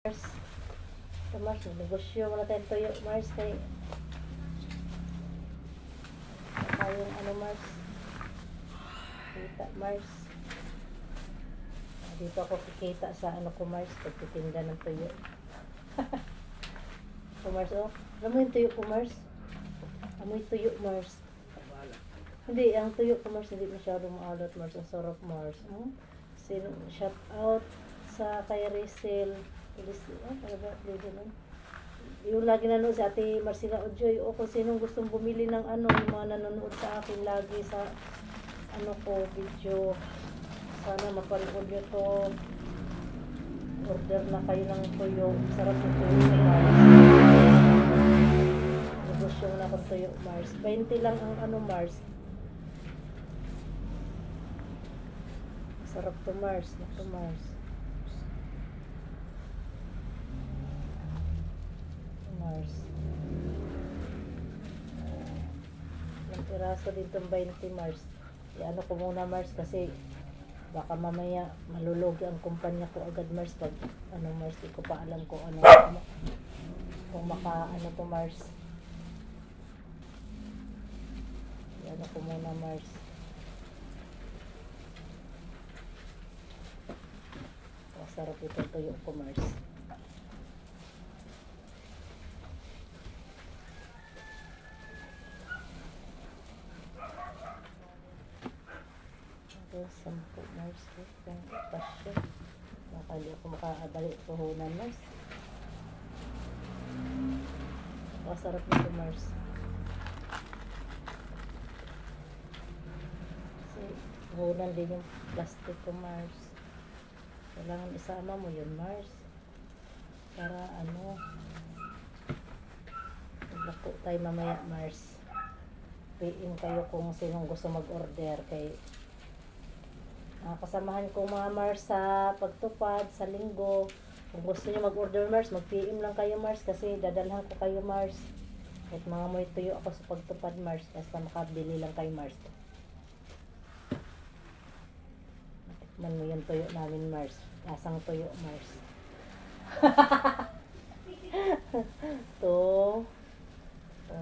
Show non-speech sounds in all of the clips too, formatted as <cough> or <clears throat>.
Mars. Ito Mars, negosyo wala tayong tuyo. Mars, kay... Tayong ano Mars. Kita Mars. Dito ako kikita sa ano ko Mars, pagtitinda ng tuyo. <laughs> Ito Mars, oh. Alam mo yung tuyo ko Mars? Amoy tuyo Mars. Hindi, ang tuyo ko Mars, hindi masyadong maalat Mars. Ang sarap Mars. Hmm? Sino, shout out sa kay Rizal. Rizal, ah, talaga, dito nun. Yung lagi nanonood si Ate Marcela Ojoy, o kung sinong gustong bumili ng ano, yung mga nanonood sa akin lagi sa ano ko, video. Sana mapanood nyo to. Order na kayo ng tuyo. Sarap yung tuyo ni Mars. Negosyo na akong tuyo, Mars. 20 lang ang ano, Mars. Sarap to Mars. Naku Mars. Mars. Ilang piraso din itong 20 Mars. I-ano ko muna Mars kasi baka mamaya malulugi ang kumpanya ko agad Mars pag ano Mars di ko pa alam kung ano kung maka ano to Mars. I-ano ko muna Mars. Masarap ito tuyo ko Mars. Okay, sampu Mars. Kung pasyo. Baka hindi ako makakabalik puhunan Mars. Masarap nito Mars. Kasi puhunan din yung plastic ko Mars. Kailangan isama mo yun Mars. Para ano, maglako tayo mamaya Mars. PM kayo kung sinong gusto mag-order kay Ah, kasamahan ko mga Mars sa pagtupad sa linggo. Kung gusto niyo mag-order Mars, mag-PM lang kayo Mars kasi dadalhan ko kayo Mars. At mga may tuyo ako sa pagtupad Mars basta makabili lang kayo Mars. Matikman mo yung tuyo namin Mars. Lasang tuyo Mars. <laughs> to. To.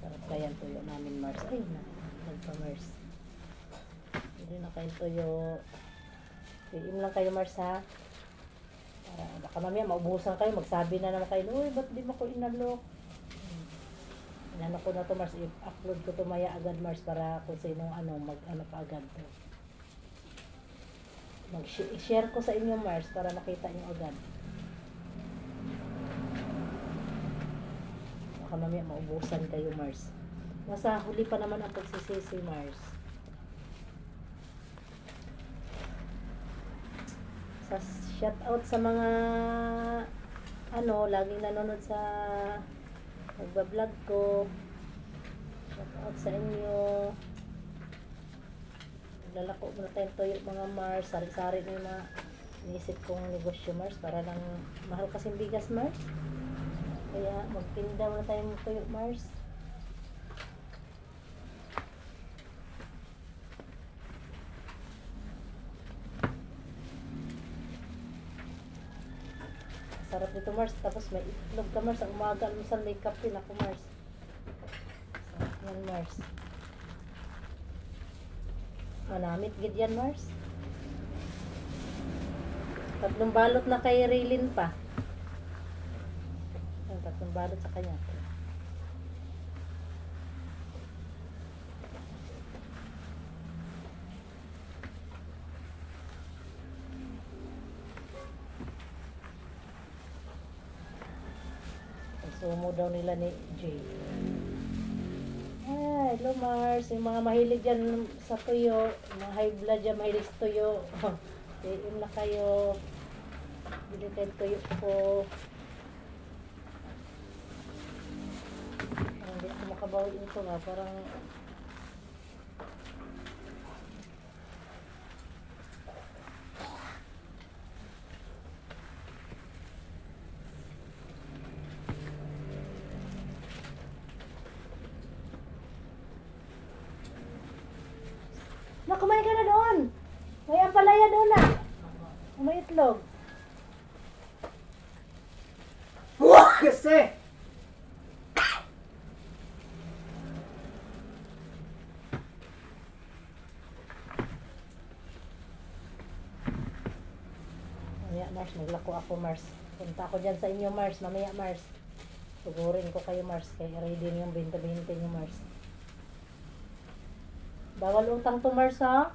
Sarap kaya ang tuyo namin, Mars. Ay, na, nagpa-Mars. Hindi na kayo tuyo. PM lang kayo, Mars, ha? Para baka mamaya maubusan kayo, magsabi na naman kayo, Uy, ba't di mo ko inalok? Hmm. Inano ko na to, Mars. I-upload ko to maya agad, Mars, para kung sinong ano, mag-ano pa agad to. Mag-share ko sa inyo, Mars, para makita nyo agad. Baka mamaya maubusan kayo, Mars. Nasa huli pa naman ang pagsisisi, Mars. Sa shout out sa mga ano, laging nanonood sa nagbablog ko. Shout out sa inyo. Lalako muna tayong tuyo mga Mars. Sari-sari na mga inisip kong negosyo Mars para lang mahal kasing bigas Mars. Kaya magtinda muna tayong tuyo Mars. Nito Mars. Tapos may itlog ka Mars. Ang umaga, minsan may kape na ako Mars. Sarap yan Mars. Manamit gid yan Mars. Tatlong balot na kay Raylin pa. Tatlong balot sa kanya. Sumo daw nila ni Jay. Ay, hello Mars. Yung mga mahilig dyan sa tuyo, mga high blood dyan, mahilig sa tuyo. <laughs> PM na kayo. Bili kayo tuyo ko. Hindi ako makabawi nito nga. Parang kumain ka na doon. May ampalaya doon na. May itlog. Wah! Kasi! Mamaya Mars, maglako ako Mars. Punta ako dyan sa inyo Mars, mamaya Mars. Sugurin ko kayo Mars, kaya ready na yung binta-binta nyo Mars. Bawal utang to Mars ha.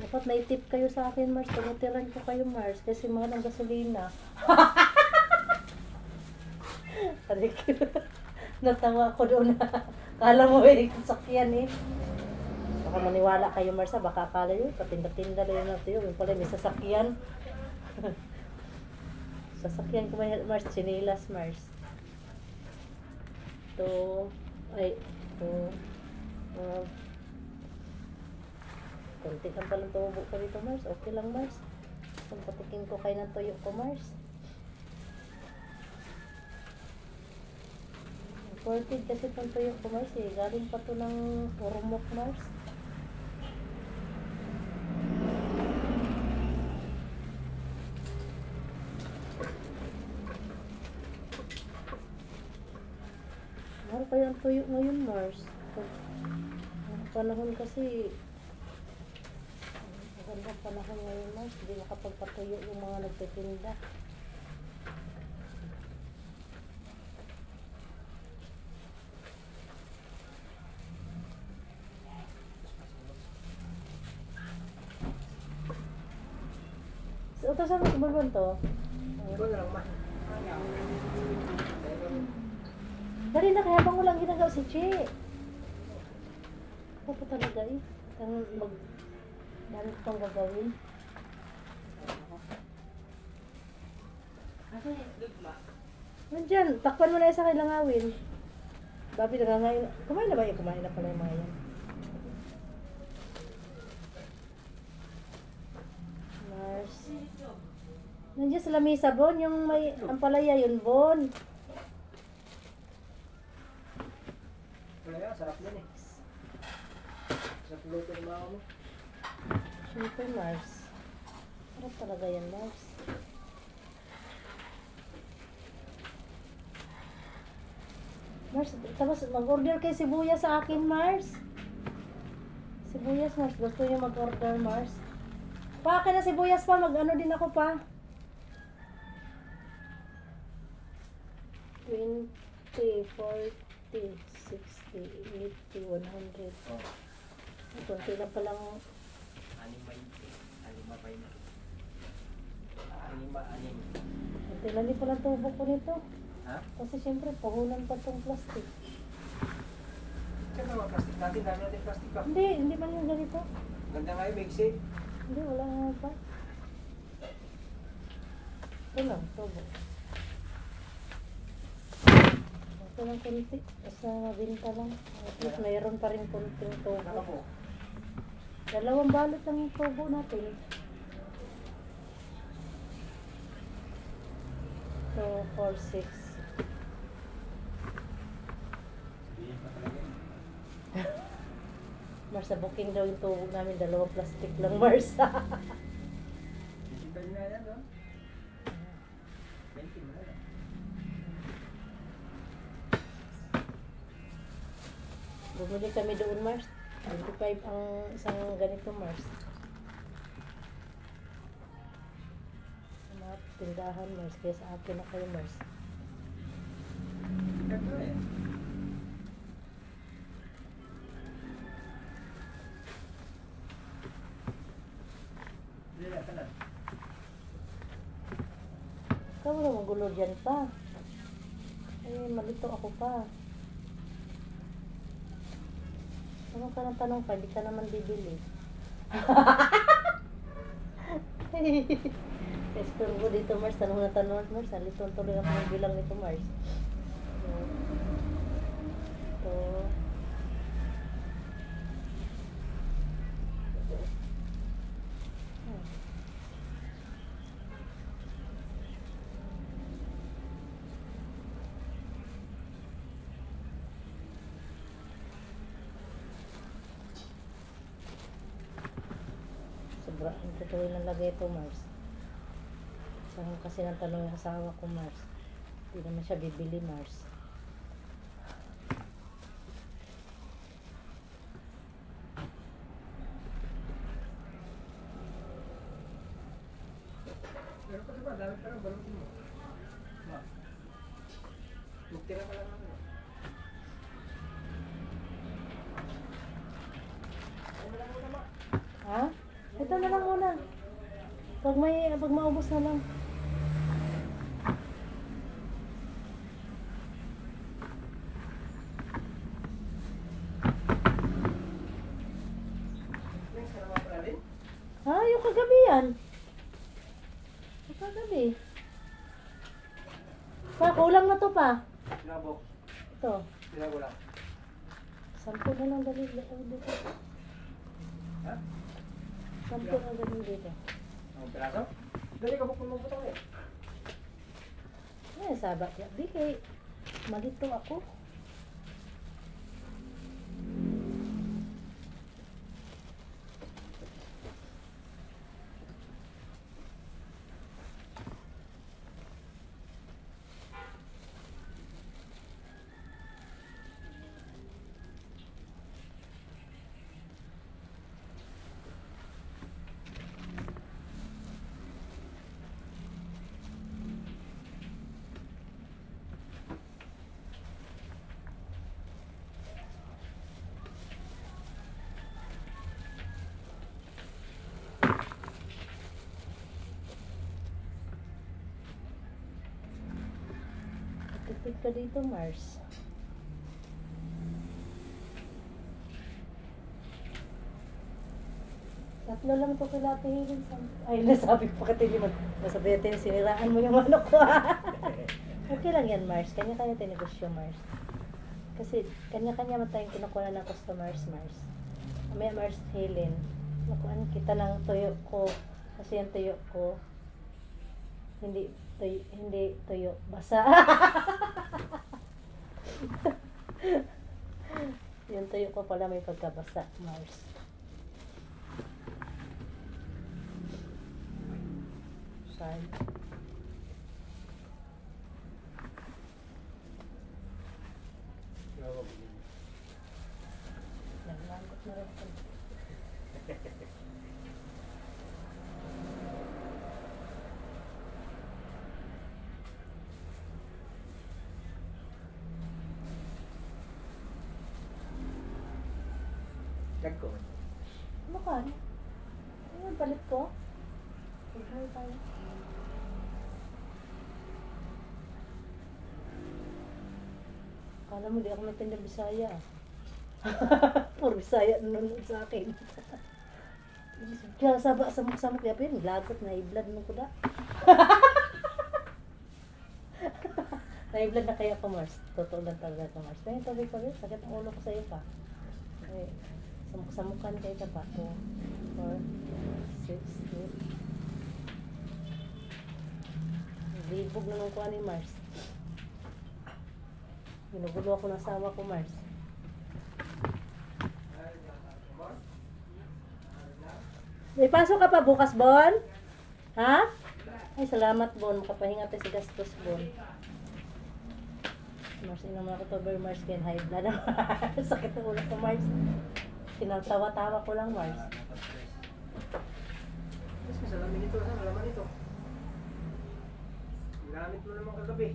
Dapat may tip kayo sa akin Mars, tumutiran ko kayo Mars, kasi mahal ang gasolina. <laughs> <laughs> Natawa ko doon Kala mo eh, sakyan eh. Baka maniwala kayo Mars baka akala yun, patinda-tinda lang yun natin yun. Yung pala may sasakyan. <laughs> sasakyan ko may Mars, chinilas Mars. To, ay, to, uh, konti lang palang tubo ko dito Mars. Okay lang Mars. Kung ko kayo ng tuyo ko Mars. Imported kasi itong tuyo ko Mars eh. Galing pa to ng Ormoc Mars. Mahal kaya ang tuyo ngayon, Mars. Ang panahon kasi, maganda panahon ngayon, Mars. Hindi nakapagpatuyo yung mga nagtitinda. Saan mo ba to? Ikaw na lang, ma. Dali na, kaya bang walang ginagawa si Che? Ako pa talaga eh. Ang mag... Dami ko pang gagawin. Nandyan, takpan mo na yung sa kailanganin. Babi nangangain. Kumain na ba yung kumain na pala yung mga yan? Mars. Nandiyan sa lamesa, Bon. Yung may ampalaya yun, Bon. Yan, sarap yan eh. Sarap luto ng mga mo. Siyempre, Mars. Sarap talaga yan, Mars. Mars, tapos mag-order kay sibuyas sa akin, Mars. Sibuyas, Mars. Gusto niyo mag-order, Mars? Pa, akin na sibuyas pa. Mag-ano din ako pa. 20, 40, 60, 80, 100. Oh. Kunti lang palang Anim may Anim mapay na. Anim ma, anim. Kunti lang din palang tubo ko nito. Ha? Kasi siyempre, pahulan pa tong plastic. Tsaka mga plastic natin, dami natin plastic pa. Hindi, hindi man yung ganito. Ganda nga yung mixi. Hindi, wala nga pa. Ito lang, tubo. Ito lang kunti. Basta mabinta lang. At least mayroon pa rin kunting tubo. Dalawang balot lang yung tubo natin. Two, four, six. <laughs> Mars, sa booking daw yung tubo namin, dalawang plastic lang, Mars. <laughs> kami doon, Mars. 25 ang isang ganito, Mars. Mga tindahan, Mars. Kaya sa akin na kayo, Mars. Ganda eh. Ikaw na magulo dyan pa. Eh, malito ako pa. Tanong ka ng tanong pa, hindi ka naman bibili. <laughs> Estorbo dito, Mars. Tanong na tanong, Mars. Halito tuloy ako ng bilang nito, Mars. Ito. Sira ang tutuloy ng lagay ito, Mars. Saan kasi nang tanong yung asawa ko, Mars. Hindi naman siya bibili, Mars. Pero pa diba, dami pa rin balutin mo. Ma. Magtira ka lang naman. Ano? Ha? Ito na lang muna. Pag may, pag maubos na lang. Next, ano mga pala rin? Ha? Yung kagabi yan. Yung kagabi. Pa, kulang na to pa. Sinabok. Ito. Sinago lang. Sampu na lang dali dito. Ha? Sampu na dali dito. Ang piraso? Dali ka bukong mo butang eh. Eh, sabat ya. Di kay malito ako. Tipid ka dito, Mars. Tatlo lang to kay Lati Helen. Ay, <laughs> nasabi pa katilimag. Nasabi natin, siniraan mo yung manok ko. <laughs> okay lang yan, Mars. Kanya-kanya tayo negosyo, Mars. Kasi kanya-kanya man tayong kinukuha ng customers, Mars. May Mars Helen. Nakuhaan kita ng tuyo ko. Kasi yung tuyo ko, hindi tuyo, hindi tuyo, basa. <laughs> <laughs> yung tuyo ko pala may pagkabasa, Mars. Sinabok. Naglangot na rin ko. Gag ko. Ano ka? Ano palit ko? Pagkaya tayo. Kala mo di ako natinda Bisaya. <laughs> Puro Bisaya nanonood sa akin. <laughs> Kaya sabak samok-samok kaya pin, lagot na i-blood mo kuda. <laughs> Na-blood na kaya ko Mars. Totoo lang talaga ko Mars. Kaya tabi ko rin, sakit ang ulo ko sa iyo pa. Okay. Samok-samukan kayo ka pa. 2, 4, 6, 8. Libog na nung kuha ni Mars. Ginugulo ako ng asawa ko, Mars. May pasok ka pa bukas, Bon? Ha? Ay, salamat, Bon. Makapahinga tayo sa gastos, Bon. Mars, inom ako to, Mars. Kaya high <laughs> blood. Sakit ng ulo ko, Mars. Tinatawa-tawa ko lang, Mars. Mas kasalamin ito. Ano malaman ito? Ginamit mo naman kagabi.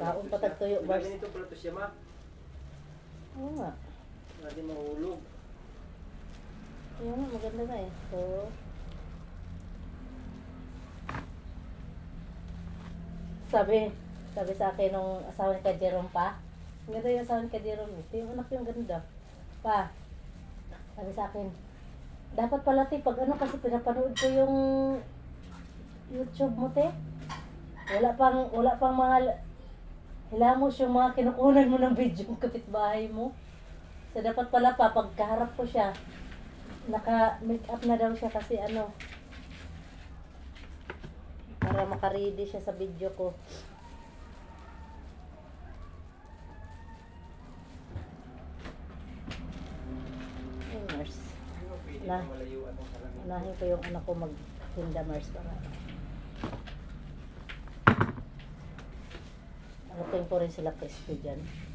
Taon to pa siya. tagtuyo, Bars. Ilagay nito pala to siya, ma. oo nga. Wala din mahulog. Ayun nga, maganda na eh. So, sabi, sabi sa akin nung asawa ni Kajerome pa, ang ganda yung asawa ni Kajerome. Ito yung anak yung ganda. Pa, sabi sa akin, dapat pala te, pag ano kasi pinapanood ko yung YouTube mo te. Wala pang, wala pang mga hilamos yung mga kinukunan mo ng video ng kapitbahay mo. So dapat pala pa, pagkaharap ko siya, Naka-make up na daw siya kasi ano. Para makaready siya sa video ko. Mars. Ano, Na. Unahin ko yung anak ko magtinda Mars para. Alutin ko rin sila crispy dyan.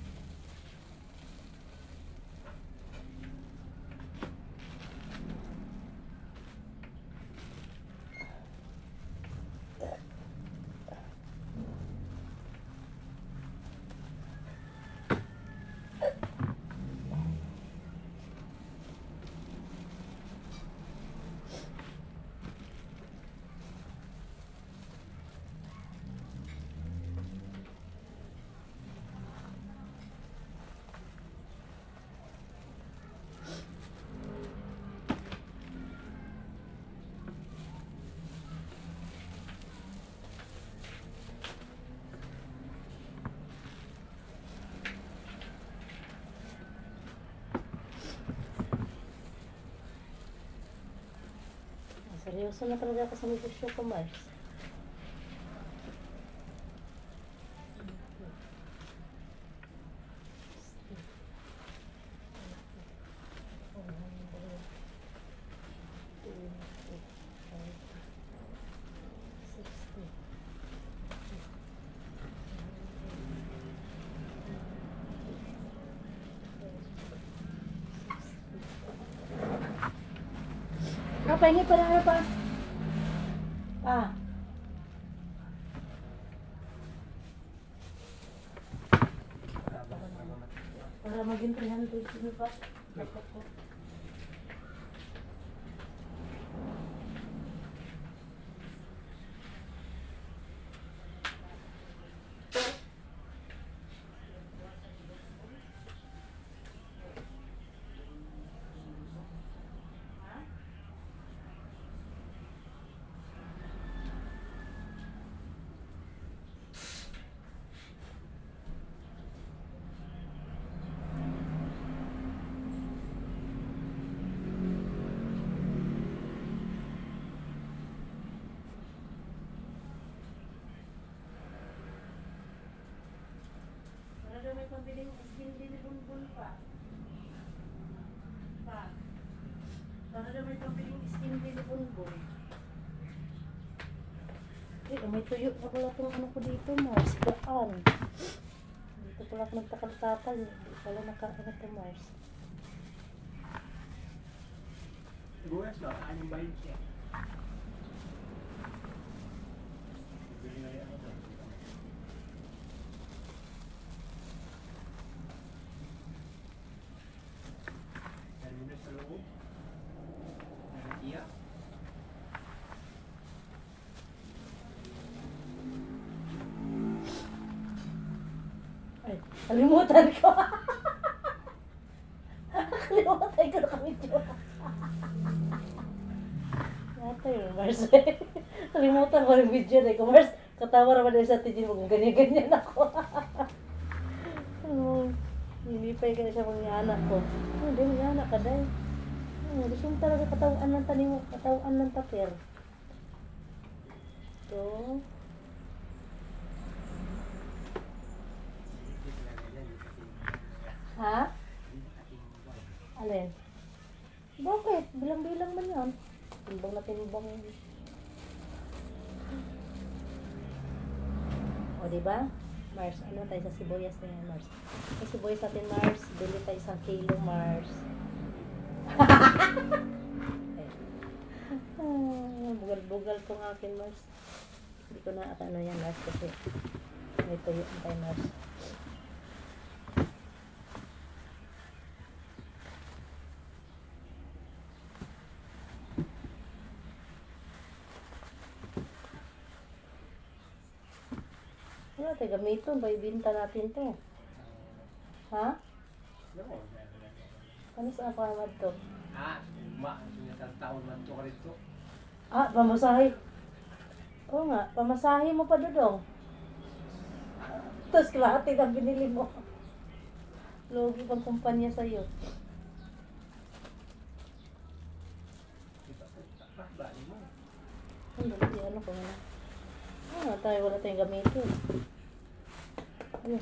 Seryoso na talaga ako sa negosyo pahingi pa na ano pa? Ah. Para maging 300 sino pa? Dapat ko. Para daw may pambiling hindi ni Bunbun pa. Pa. Para daw may pambiling skin din ni Bunbun. Eh, may tuyo na pala itong ano ko dito, Mars. Gaan. Dito pala ako nagtakal-takal. Hindi pala nakaano to, Mars. Siguras ba? Anong bayan siya? Bili na yan ako. Ano na sa loob? Nanakiya? Ay, kalimutan ko. <laughs> kalimutan ko na kami. Yata yun, Mars. <laughs> kalimutan ko yung video na ko, Mars. Katawa naman din sa tijin mo kung ganyan-ganyan ako. <laughs> ano, hindi pa yung siya mga anak ko. Oh, hindi mga anak ka dahil. Oh, gusto talaga katawaan ng tanim mo, katawaan ng tapir. Ito. Ha? Alin? Bilang-bilang man yan. Timbang na timbang. O, di ba? Mars, ano tayo sa sibuyas na yan, Mars? Sa sibuyas natin, Mars. Bili tayo isang kilo, Mars. <laughs> Ah, Bugal-bugal tong akin, Mars. Hindi ko na ano yan, Mars, kasi may tuyo tayo, Mars. natin gamitin. Baibinta natin to. Ha? Ano sa pamad to? Ah, ma, sinasang man to karito. Ah, pamasahe. Oo nga, pamasahe mo pa dodong. Tapos kalahati na binili mo. Logi pang kumpanya sa'yo. Ang dali, ano ko na. Ah, tayo wala tayong gamitin. Ano?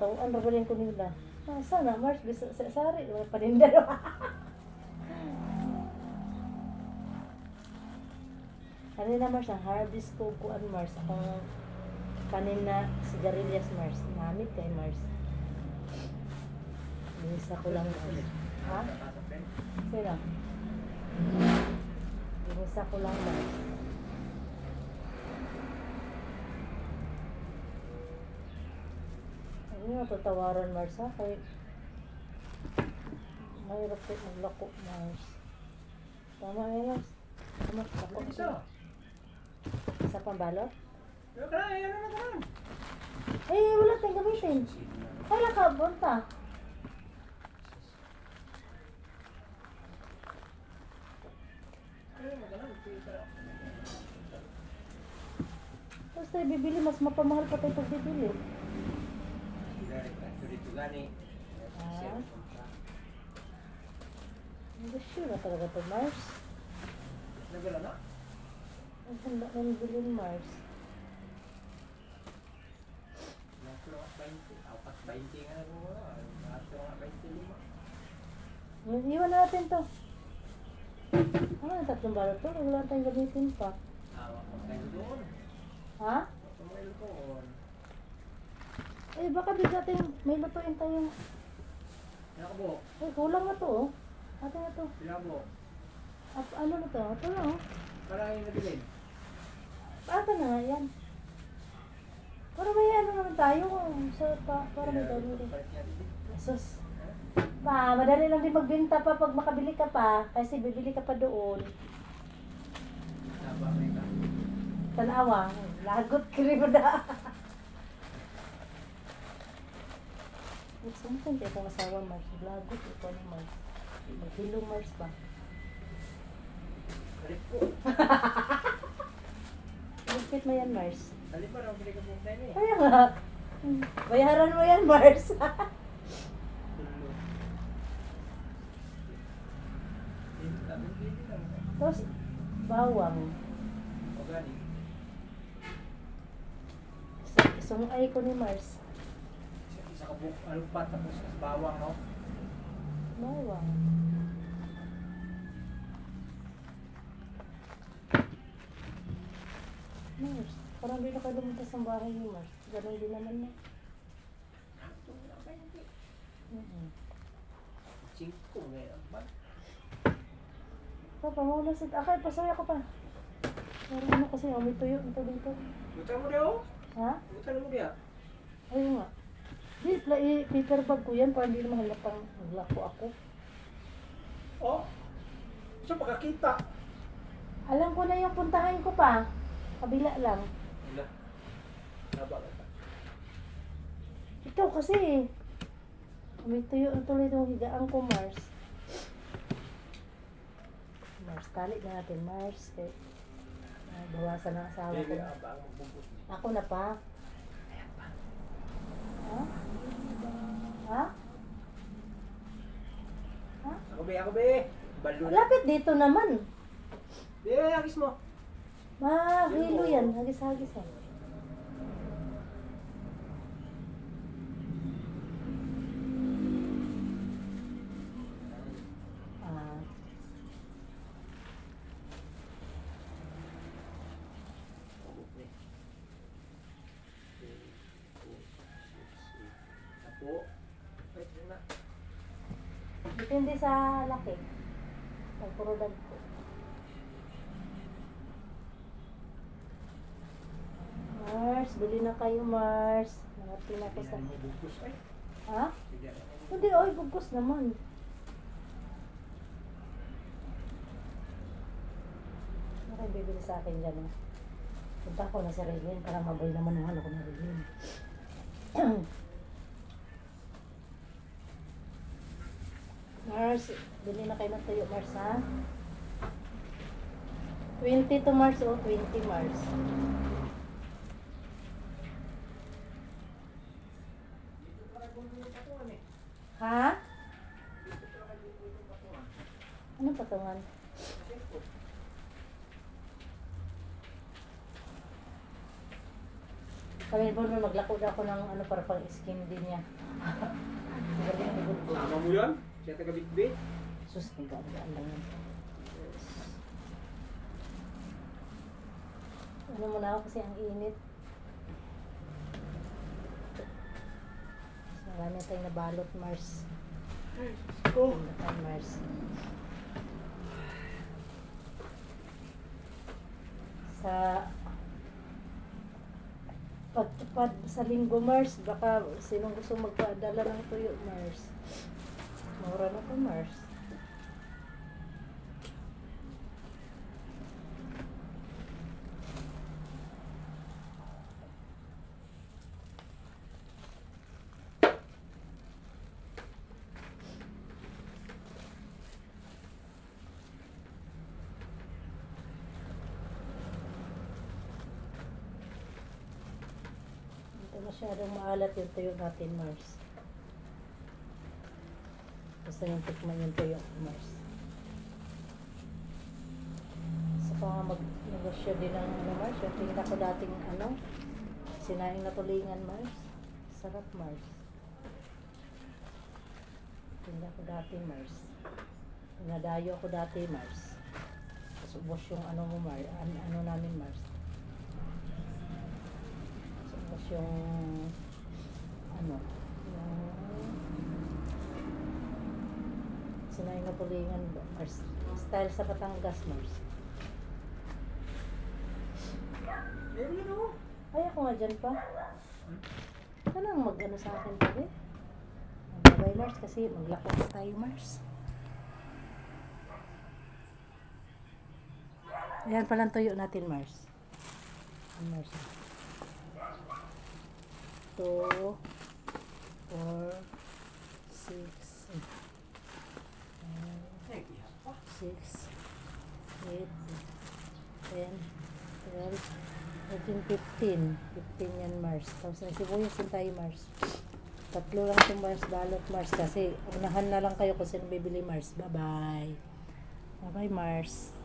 Tawaan ra balin ko nila. Ah, sana Mars bisa sa sari wala pa din dalo. Kanina <laughs> Mars ang hard disk ko kuan Mars akong kanina sigarilyas Mars. Namit kay Mars. Binisa ko lang Mars. Ha? Sino? Binisa ko lang Mars. Ano nga tatawaran Mars ha? Kay mahirap kayo maglako Mars. Tama eh Mars. Tama, lako. Isa. Pang balot? Na? Ano? Eh, wala tayong gamitin. Kaya ka, bunta. Ano na ka na? Isa. Tapos tayo bibili, mas mapamahal pa tayo pag bibili. Ah. Sure na talaga to Mars. Nagala na? Ang handa ng bilin Mars. Nasa nga 20. Apat 20 nga na wala. Nasa nga 25. Iwan natin to. Yung tatlong balot to? Wala tayong gamitin pa. Awak mo tayo doon. Ha? Eh, baka bigla tayong may lutuin tayong... Nakabo. Eh, kulang na to oh. Ate na to. Pinabo. At, ano na to? Ito lang oh. Parang yung nabilin. Ate na yan. Para may ano naman tayo. oh, Sa, pa, para may gamitin. Sus. Pa, madali lang din magbenta pa pag makabili ka pa. Kasi bibili ka pa doon. Ka. Tanawa. Lagot ka rin mo na. Month, hindi akong asawa Mars. Lagot ito ni Mars. Maghilong Mars ba? Balik po. Lupit mo yan Mars. Balik pa raw. Balik ka po tayo eh. Kaya nga. Bayaran mo yan Mars. <laughs> Tapos, bawang. Isa- Isungay ko ni Mars. Isa, ka buk, ano pa, tapos bawang, no? Bawang. Mars, parang di na kayo lumuntas ng bahay ni Mars. Ganon din naman na. Mm-hmm. Cinco, ngayon ba? Papa, mauna sa... Akay, pasaya ko pa. Pero ano kasi, amoy tuyo. Ito dito. Buta mo diyo? Ha? Buta mo diya? Ayun nga. Di, pla, i, paper bag ko yan para hindi naman halatang naglako ako. Oh, so pagkakita. Alam ko na yung puntahan ko pa. Kabila lang. Wala. Naba ka. Ikaw kasi. May tuyo ang tuloy ng higaan ko, Mars. Mars, tali na natin, Mars. Ah, bawasan ang asawa ko. Ako na pa. Ha? Ha? Ha? Ako be, ako be. Balo na. Lapit dito naman. Be, agis mo. Mahilo yan. Hagis-hagis yan. Ah, Apo. Wait na. depende sa laki. Pag puro dag ko. Mars, bili na kayo Mars. Nangati na ko sa... Ha? Hindi, oy, bugos naman. Ano kayo bibili sa akin dyan, eh? Punta ko na sa Raylene para mabay naman ang ano ko na Raylene. <clears throat> Mars, bili na kayo ng tuyo, Mars, ha? 20 to Mars, oh, 20 Mars. Ano. Ha? Anong patungan? Sabi ni Bono, maglako daw ako ng ano para pang skin din niya. <laughs> Sama mo yan? Siya taga bitbit. Sus, may gaan lang yan. Ano muna ako kasi ang init. Marami tayong nabalot, Mars. Oh. Mars? Sa pagtupad sa linggo, Mars, baka sinong gusto magpadala ng tuyo, Mars. Mura na to, Mars. Hindi masyadong maalat yung tuyo natin, Mars. Gusto niyong tikman yung tuyo, Mars. Sa pa nga mag-negosyo din ng ano, Mars. Yung tingin ako dating ano, sinaing na tulingan, Mars. Sarap, Mars. Tingin ako dati, Mars. Nadayo ako dati, Mars. Tapos ubos yung ano mo, Mars. Ano, ano namin, Mars. Tapos yung ano, yung sinaing na tulingan, Mars. Style sa Batangas, Mars. Ako. Ay, ako nga dyan pa. Ka nang mag-ano sa akin tabi. Bye, Mars, kasi maglako pa tayo, Mars. Ayan palang tuyo natin, Mars. Mars. Two, four, six, nine, Ay, iyak pa. 6, 8, 10, 12, 13, 15. 15 yan, Mars. Tapos ang sibuyas din tayo, Mars. Tatlo lang itong Mars, balot, Mars. Kasi unahan na lang kayo kung sino bibili, Mars. Bye-bye. Bye-bye, Mars.